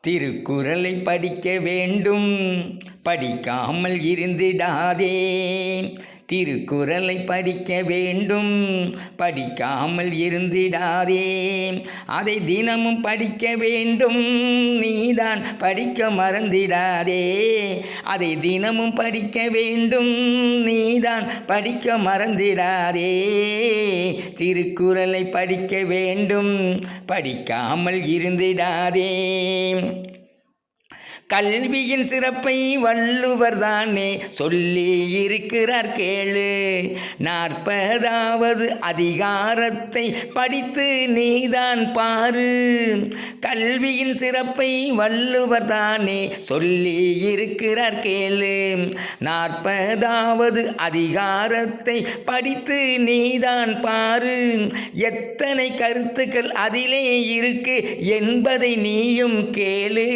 திருக்குறளை படிக்க வேண்டும். படிக்காமல் இருந்திடாதே. திருக்குறளை படிக்க வேண்டும். படிக்காமல் இருந்திடாதே. அதை தினமும் படிக்க வேண்டும். நீதான் படிக்க மறந்திடாதே. அதை தினமும் படிக்க வேண்டும். நீதான் படிக்க மறந்திடாதே. திருக்குறளை படிக்க வேண்டும். படிக்காமல் இருந்திடாதே. கல்வியின் சிறப்பை வள்ளுவர் தானே சொல்லி இருக்கிறார் கேளு. நாற்பதாவது அதிகாரத்தை படித்து நீதான் பாரு. கல்வியின் சிறப்பை வள்ளுவர் தானே சொல்லி இருக்கிறார் கேளு. நாற்பதாவது அதிகாரத்தை படித்து நீதான் பாரு. எத்தனை கருத்துக்கள் அதிலே இருக்கு என்பதை நீயும் கேளு.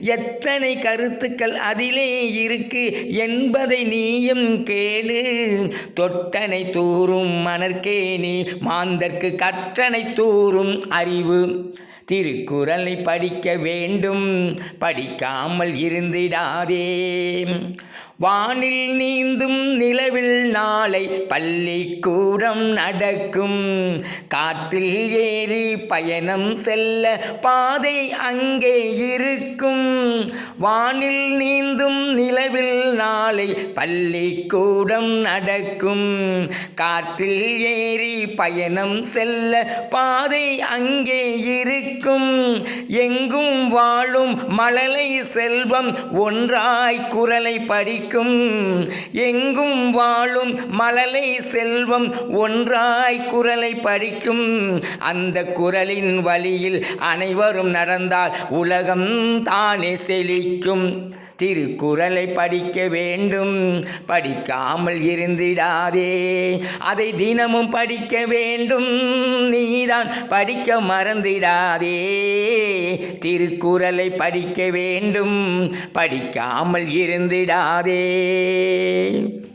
எத் எத்தனை கருத்துக்கள் அதிலே இருக்கு என்பதை நீயும் கேளு. தொட்டனை தூறும் மணற்கேணி மாந்தற்கு கற்றனை தூறும் அறிவு. திருக்குறளை படிக்க வேண்டும் படிக்காமல் இருந்திடாதே. வானில் நீந்தும் நிலவில் நாளை பள்ளிக்கூடம் நடக்கும். காற்றில் ஏறி பயணம் செல்ல பாதை அங்கே இருக்கும். வானில் நீந்தும் நிலவில் நாளை பள்ளிக்கூடம் நடக்கும். காற்றில் ஏறி பயணம் செல்ல பாதை அங்கே இருக்கும். எங்கும் வாழும் மழலை செல்வம் ஒன்றாய் குரலை படிக்கும் எங்கும் வாழும் மழலை செல்வம் ஒன்றாய் குரலை படிக்கும் அந்த குரலின் வழியில் அனைவரும் நடந்தால் உலகம் தானே செழிக்கும். திருக்குறளை படிக்க வேண்டும். படிக்காமல் இருந்திடாதே. அதை தினமும் படிக்க வேண்டும். நீதான் படிக்க மறந்திடாதே. திருக்குறளை படிக்க வேண்டும். படிக்காமல் இருந்திடாதே. হবে